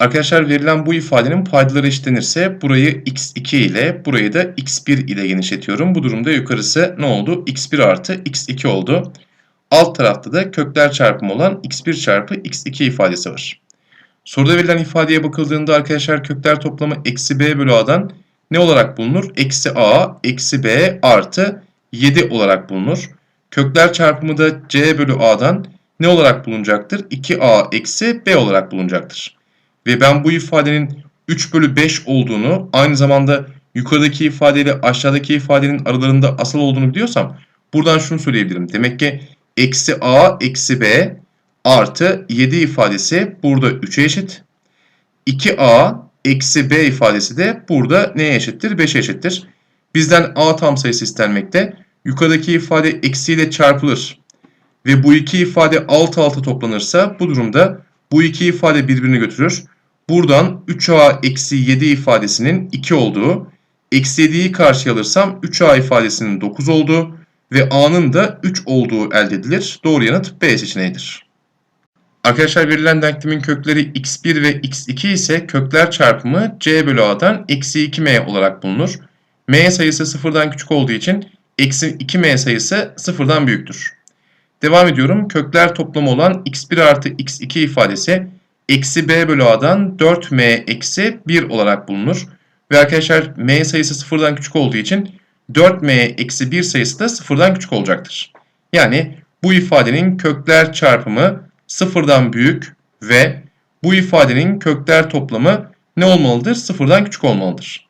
Arkadaşlar verilen bu ifadenin paydaları eşitlenirse burayı x2 ile burayı da x1 ile genişletiyorum. Bu durumda yukarısı ne oldu? x1 artı x2 oldu. Alt tarafta da kökler çarpımı olan x1 çarpı x2 ifadesi var. Soruda verilen ifadeye bakıldığında arkadaşlar kökler toplamı eksi b bölü a'dan ne olarak bulunur? Eksi a eksi b artı 7 olarak bulunur. Kökler çarpımı da c bölü a'dan ne olarak bulunacaktır? 2a eksi b olarak bulunacaktır. Ve ben bu ifadenin 3 bölü 5 olduğunu aynı zamanda yukarıdaki ifadeyle aşağıdaki ifadenin aralarında asal olduğunu biliyorsam buradan şunu söyleyebilirim. Demek ki eksi a eksi b artı 7 ifadesi burada 3'e eşit. 2a eksi b ifadesi de burada neye eşittir? 5'e eşittir. Bizden a tam sayısı istenmekte. Yukarıdaki ifade eksiyle çarpılır. Ve bu iki ifade alt alta toplanırsa bu durumda bu iki ifade birbirini götürür. Buradan 3a eksi 7 ifadesinin 2 olduğu, eksi 7'yi karşıya alırsam 3a ifadesinin 9 olduğu ve a'nın da 3 olduğu elde edilir. Doğru yanıt B seçeneğidir. Arkadaşlar verilen denklemin kökleri x1 ve x2 ise kökler çarpımı c bölü a'dan eksi 2m olarak bulunur. m sayısı sıfırdan küçük olduğu için eksi 2m sayısı sıfırdan büyüktür. Devam ediyorum. Kökler toplamı olan x1 artı x2 ifadesi eksi b bölü a'dan 4m eksi 1 olarak bulunur. Ve arkadaşlar m sayısı sıfırdan küçük olduğu için 4m eksi 1 sayısı da sıfırdan küçük olacaktır. Yani bu ifadenin kökler çarpımı sıfırdan büyük ve bu ifadenin kökler toplamı ne olmalıdır? Sıfırdan küçük olmalıdır.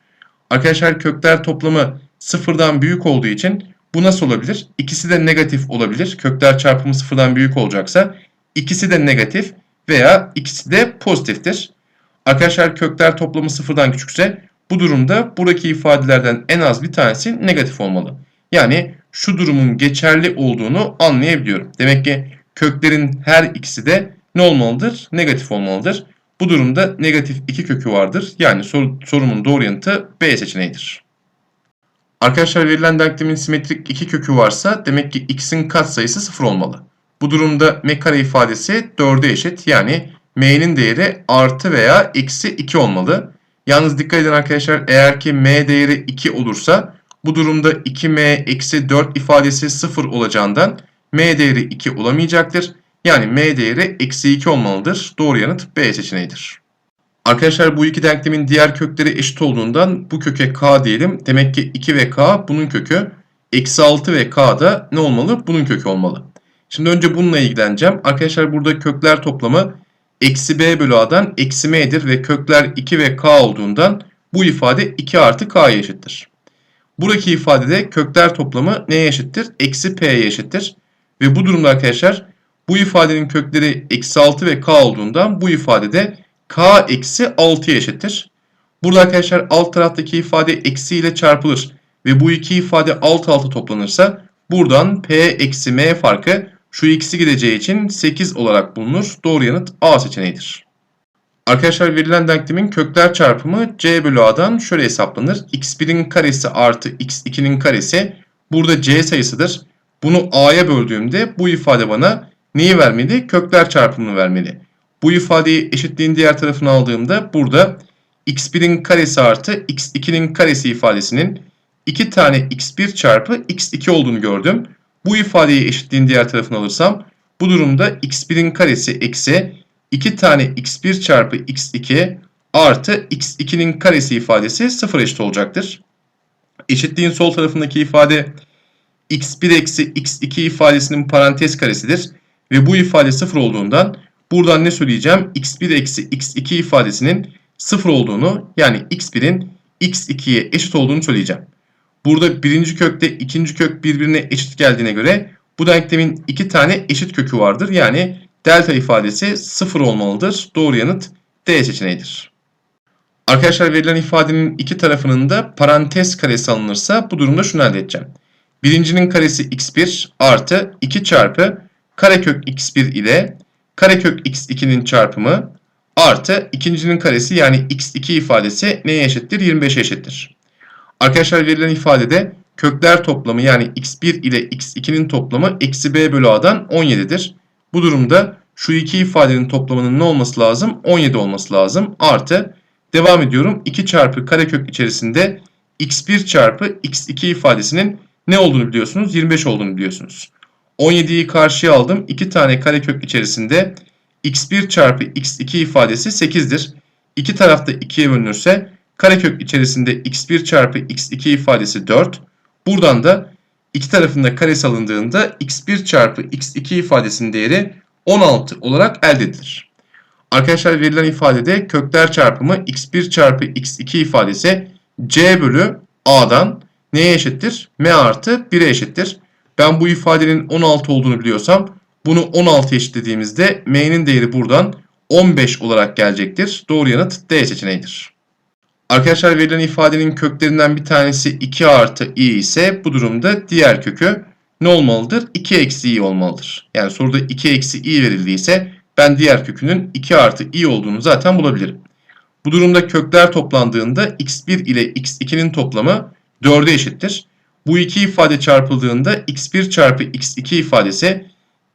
Arkadaşlar kökler toplamı sıfırdan büyük olduğu için bu nasıl olabilir? İkisi de negatif olabilir. Kökler çarpımı sıfırdan büyük olacaksa ikisi de negatif veya ikisi de pozitiftir. Arkadaşlar kökler toplamı sıfırdan küçükse bu durumda buradaki ifadelerden en az bir tanesi negatif olmalı. Yani şu durumun geçerli olduğunu anlayabiliyorum. Demek ki köklerin her ikisi de ne olmalıdır? Negatif olmalıdır. Bu durumda negatif 2 kökü vardır. Yani sor, sorumun doğru yanıtı B seçeneğidir. Arkadaşlar verilen denklemin simetrik 2 kökü varsa demek ki x'in katsayısı 0 olmalı. Bu durumda m kare ifadesi 4'e eşit. Yani m'nin değeri artı veya eksi 2 olmalı. Yalnız dikkat edin arkadaşlar eğer ki m değeri 2 olursa bu durumda 2m eksi 4 ifadesi 0 olacağından m değeri 2 olamayacaktır. Yani m değeri eksi 2 olmalıdır. Doğru yanıt B seçeneğidir. Arkadaşlar bu iki denklemin diğer kökleri eşit olduğundan bu köke k diyelim. Demek ki 2 ve k bunun kökü. Eksi 6 ve k da ne olmalı? Bunun kökü olmalı. Şimdi önce bununla ilgileneceğim. Arkadaşlar burada kökler toplamı eksi b bölü a'dan eksi m'dir ve kökler 2 ve k olduğundan bu ifade 2 artı k'ya eşittir. Buradaki ifadede kökler toplamı neye eşittir? Eksi p'ye eşittir. Ve bu durumda arkadaşlar bu ifadenin kökleri eksi 6 ve k olduğundan bu ifadede k eksi 6'ya eşittir. Burada arkadaşlar alt taraftaki ifade eksi ile çarpılır ve bu iki ifade alt alta toplanırsa buradan p eksi m farkı şu x'i gideceği için 8 olarak bulunur. Doğru yanıt A seçeneğidir. Arkadaşlar verilen denklemin kökler çarpımı c bölü a'dan şöyle hesaplanır. x1'in karesi artı x2'nin karesi burada c sayısıdır. Bunu a'ya böldüğümde bu ifade bana neyi vermeli? Kökler çarpımını vermeli. Bu ifadeyi eşitliğin diğer tarafına aldığımda burada x1'in karesi artı x2'nin karesi ifadesinin 2 tane x1 çarpı x2 olduğunu gördüm. Bu ifadeyi eşitliğin diğer tarafına alırsam bu durumda x1'in karesi eksi 2 tane x1 çarpı x2 artı x2'nin karesi ifadesi 0 eşit olacaktır. Eşitliğin sol tarafındaki ifade x1 eksi x2 ifadesinin parantez karesidir. Ve bu ifade 0 olduğundan buradan ne söyleyeceğim? x1 eksi x2 ifadesinin 0 olduğunu yani x1'in x2'ye eşit olduğunu söyleyeceğim. Burada birinci kökte ikinci kök birbirine eşit geldiğine göre bu denklemin iki tane eşit kökü vardır. Yani delta ifadesi 0 olmalıdır. Doğru yanıt D seçeneğidir. Arkadaşlar verilen ifadenin iki tarafının da parantez karesi alınırsa bu durumda şunu elde edeceğim. Birincinin karesi x1 artı 2 çarpı karekök x1 ile karekök x2'nin çarpımı artı ikincinin karesi yani x2 ifadesi neye eşittir? 25'e eşittir. Arkadaşlar verilen ifadede kökler toplamı yani x1 ile x2'nin toplamı eksi b bölü a'dan 17'dir. Bu durumda Şu iki ifadenin toplamının ne olması lazım? 17 olması lazım. Artı devam ediyorum. 2 çarpı karekök içerisinde x1 çarpı x2 ifadesinin ne olduğunu biliyorsunuz? 25 olduğunu biliyorsunuz. 17'yi karşıya aldım. 2 tane karekök içerisinde x1 çarpı x2 ifadesi 8'dir. İki tarafta 2'ye bölünürse karekök içerisinde x1 çarpı x2 ifadesi 4. Buradan da iki tarafında karesi alındığında x1 çarpı x2 ifadesinin değeri 16 olarak elde edilir. Arkadaşlar verilen ifadede kökler çarpımı x1 çarpı x2 ifadesi c bölü a'dan neye eşittir? m artı 1'e eşittir. Ben bu ifadenin 16 olduğunu biliyorsam bunu 16 eşitlediğimizde m'nin değeri buradan 15 olarak gelecektir. Doğru yanıt D seçeneğidir. Arkadaşlar verilen ifadenin köklerinden bir tanesi 2 artı i ise bu durumda diğer kökü ne olmalıdır? 2 eksi i olmalıdır. Yani soruda 2 eksi i verildiyse ben diğer kökünün 2 artı i olduğunu zaten bulabilirim. Bu durumda kökler toplandığında x1 ile x2'nin toplamı 4'e eşittir. Bu iki ifade çarpıldığında x1 çarpı x2 ifadesi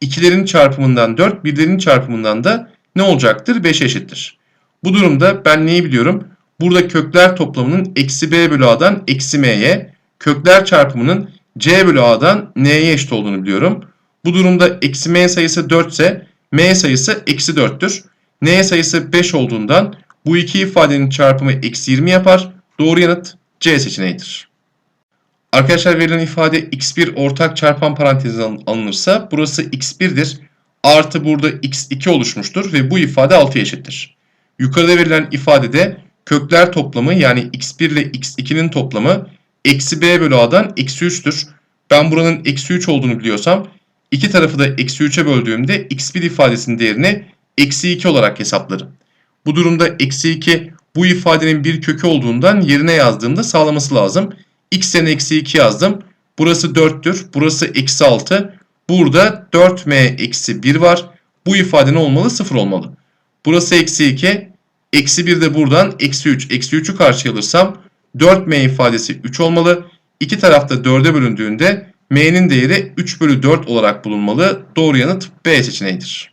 ikilerin çarpımından 4, birlerin çarpımından da ne olacaktır? 5 eşittir. Bu durumda ben neyi biliyorum? Burada kökler toplamının eksi b bölü a'dan eksi m'ye, kökler çarpımının c bölü a'dan n'ye eşit olduğunu biliyorum. Bu durumda eksi m sayısı 4 ise m sayısı eksi 4'tür. n sayısı 5 olduğundan bu iki ifadenin çarpımı eksi 20 yapar. Doğru yanıt C seçeneğidir. Arkadaşlar verilen ifade x1 ortak çarpan parantezine alınırsa burası x1'dir. Artı burada x2 oluşmuştur ve bu ifade 6'ya eşittir. Yukarıda verilen ifadede kökler toplamı yani x1 ile x2'nin toplamı eksi b bölü a'dan eksi 3'tür. Ben buranın eksi 3 olduğunu biliyorsam iki tarafı da eksi 3'e böldüğümde x1 ifadesinin değerini eksi 2 olarak hesaplarım. Bu durumda eksi 2 bu ifadenin bir kökü olduğundan yerine yazdığımda sağlaması lazım. X yerine eksi 2 yazdım. Burası 4'tür. Burası eksi 6. Burada 4m eksi 1 var. Bu ifade ne olmalı? 0 olmalı. Burası eksi 2. Eksi 1 de buradan eksi 3. Eksi 3'ü karşıya alırsam 4m ifadesi 3 olmalı. İki tarafta 4'e bölündüğünde m'nin değeri 3 bölü 4 olarak bulunmalı. Doğru yanıt B seçeneğidir.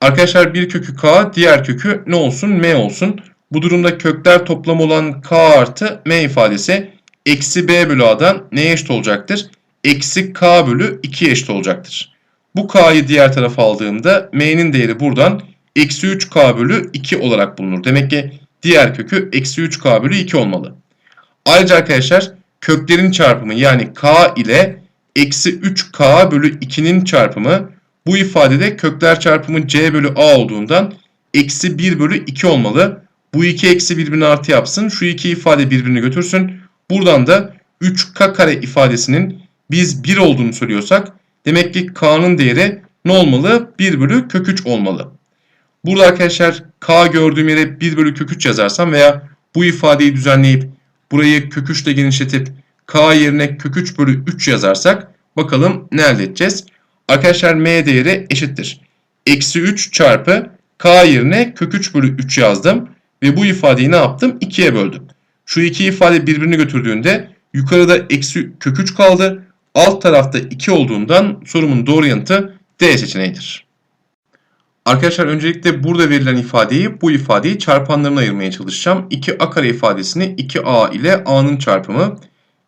Arkadaşlar bir kökü k, diğer kökü ne olsun? m olsun. Bu durumda kökler toplamı olan k artı m ifadesi eksi b bölü a'dan neye eşit olacaktır? Eksi k bölü 2 eşit olacaktır. Bu k'yı diğer tarafa aldığımda m'nin değeri buradan eksi 3k bölü 2 olarak bulunur. Demek ki diğer kökü eksi 3k bölü 2 olmalı. Ayrıca arkadaşlar köklerin çarpımı yani k ile eksi 3k bölü 2'nin çarpımı bu ifadede kökler çarpımı c bölü a olduğundan eksi 1 bölü 2 olmalı. Bu iki eksi birbirini artı yapsın. Şu iki ifade birbirini götürsün. Buradan da 3k kare ifadesinin biz 1 olduğunu söylüyorsak demek ki k'nın değeri ne olmalı? 1 bölü kök 3 olmalı. Burada arkadaşlar k gördüğüm yere 1 bölü kök 3 yazarsam veya bu ifadeyi düzenleyip burayı kök 3 ile genişletip k yerine kök 3 bölü 3 yazarsak bakalım ne elde edeceğiz? Arkadaşlar m değeri eşittir. Eksi 3 çarpı k yerine kök 3 bölü 3 yazdım. Ve bu ifadeyi ne yaptım? 2'ye böldüm. Şu iki ifade birbirini götürdüğünde yukarıda eksi kök 3 kaldı. Alt tarafta 2 olduğundan sorumun doğru yanıtı D seçeneğidir. Arkadaşlar öncelikle burada verilen ifadeyi bu ifadeyi çarpanlarına ayırmaya çalışacağım. 2a kare ifadesini 2a ile a'nın çarpımı.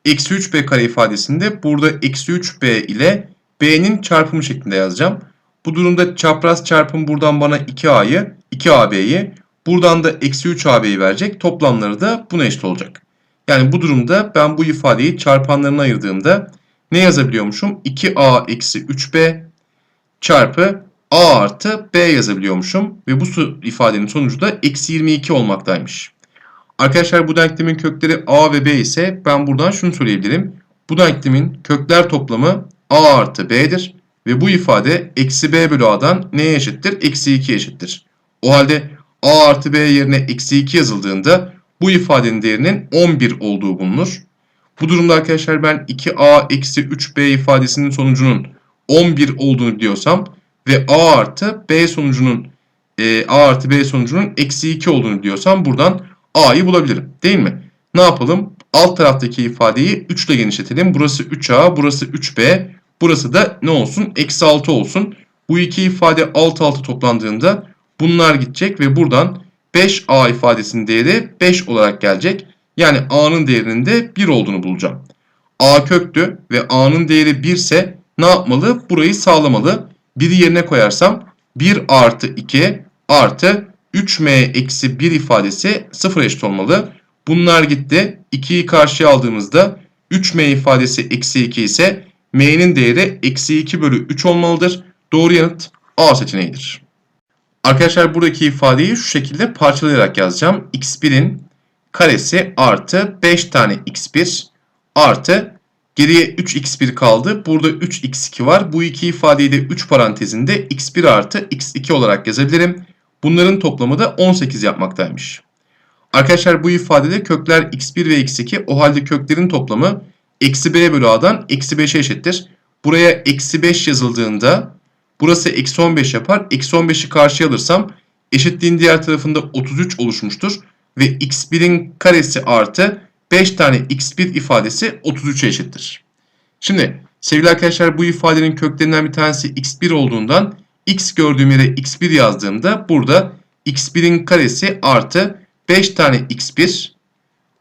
Eksi 3b kare ifadesinde burada eksi 3b ile b'nin çarpımı şeklinde yazacağım. Bu durumda çapraz çarpım buradan bana 2a'yı 2ab'yi buradan da eksi 3ab'yi verecek. Toplamları da buna eşit olacak. Yani bu durumda ben bu ifadeyi çarpanlarına ayırdığımda ne yazabiliyormuşum? 2a eksi 3b çarpı a artı b yazabiliyormuşum. Ve bu ifadenin sonucu da eksi 22 olmaktaymış. Arkadaşlar bu denklemin kökleri a ve b ise ben buradan şunu söyleyebilirim. Bu denklemin kökler toplamı a artı b'dir. Ve bu ifade eksi b bölü a'dan neye eşittir? Eksi 2 eşittir. O halde a artı b yerine eksi 2 yazıldığında bu ifadenin değerinin 11 olduğu bulunur. Bu durumda arkadaşlar ben 2a eksi 3b ifadesinin sonucunun 11 olduğunu biliyorsam ve a artı b sonucunun e, a artı b sonucunun eksi 2 olduğunu biliyorsam buradan a'yı bulabilirim. Değil mi? Ne yapalım? Alt taraftaki ifadeyi 3 ile genişletelim. Burası 3a, burası 3b. Burası da ne olsun? Eksi 6 olsun. Bu iki ifade alt alta toplandığında bunlar gidecek ve buradan 5a ifadesinin değeri 5 olarak gelecek. Yani a'nın değerinin de 1 olduğunu bulacağım. a köktü ve a'nın değeri 1 ise ne yapmalı? Burayı sağlamalı. 1'i yerine koyarsam 1 artı 2 artı 3m eksi 1 ifadesi 0 eşit olmalı. Bunlar gitti. 2'yi karşıya aldığımızda 3m ifadesi eksi 2 ise m'nin değeri eksi 2 bölü 3 olmalıdır. Doğru yanıt A seçeneğidir. Arkadaşlar buradaki ifadeyi şu şekilde parçalayarak yazacağım. x1'in karesi artı 5 tane x1 artı geriye 3x1 kaldı. Burada 3x2 var. Bu iki ifadeyi de 3 parantezinde x1 artı x2 olarak yazabilirim. Bunların toplamı da 18 yapmaktaymış. Arkadaşlar bu ifadede kökler x1 ve x2 o halde köklerin toplamı eksi b bölü a'dan eksi 5'e eşittir. Buraya eksi 5 yazıldığında burası eksi 15 yapar. Eksi 15'i karşıya alırsam eşitliğin diğer tarafında 33 oluşmuştur. Ve x1'in karesi artı 5 tane x1 ifadesi 33'e eşittir. Şimdi sevgili arkadaşlar bu ifadenin köklerinden bir tanesi x1 olduğundan x gördüğüm yere x1 yazdığımda burada x1'in karesi artı 5 tane x1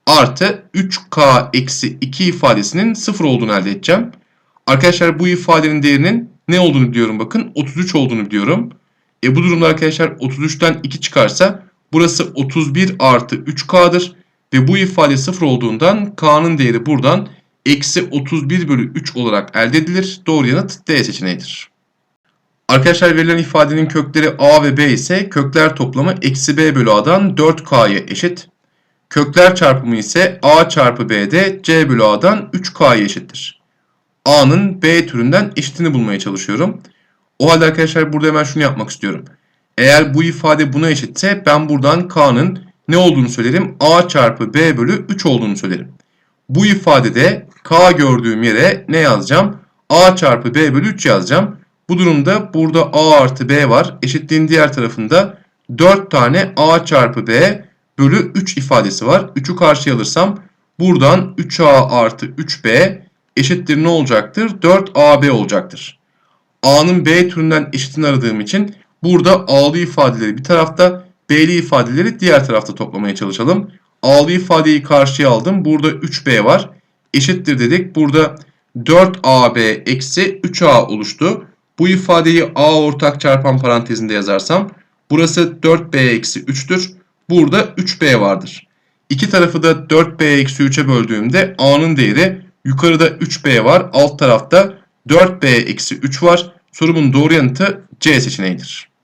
artı 3k eksi 2 ifadesinin 0 olduğunu elde edeceğim. Arkadaşlar bu ifadenin değerinin ne olduğunu biliyorum bakın 33 olduğunu biliyorum. E bu durumda arkadaşlar 33'ten 2 çıkarsa burası 31 artı 3k'dır. Ve bu ifade 0 olduğundan k'nın değeri buradan eksi 31 bölü 3 olarak elde edilir. Doğru yanıt D seçeneğidir. Arkadaşlar verilen ifadenin kökleri a ve b ise kökler toplamı eksi b bölü a'dan 4k'ya eşit. Kökler çarpımı ise a çarpı b'de c bölü a'dan 3k'ya eşittir. A'nın b türünden eşitini bulmaya çalışıyorum. O halde arkadaşlar burada hemen şunu yapmak istiyorum. Eğer bu ifade buna eşitse ben buradan k'nın ne olduğunu söylerim? a çarpı b bölü 3 olduğunu söylerim. Bu ifadede k gördüğüm yere ne yazacağım? a çarpı b bölü 3 yazacağım. Bu durumda burada a artı b var. Eşitliğin diğer tarafında 4 tane a çarpı b bölü 3 ifadesi var. 3'ü karşıya alırsam buradan 3a artı 3b eşittir ne olacaktır? 4ab olacaktır. a'nın b türünden eşitini aradığım için burada a'lı ifadeleri bir tarafta b'li ifadeleri diğer tarafta toplamaya çalışalım. a'lı ifadeyi karşıya aldım. Burada 3b var. Eşittir dedik. Burada 4ab eksi 3a oluştu. Bu ifadeyi a ortak çarpan parantezinde yazarsam burası 4b eksi 3'tür. Burada 3b vardır. İki tarafı da 4b eksi 3'e böldüğümde a'nın değeri yukarıda 3b var. Alt tarafta 4b eksi 3 var. Sorumun doğru yanıtı C seçeneğidir.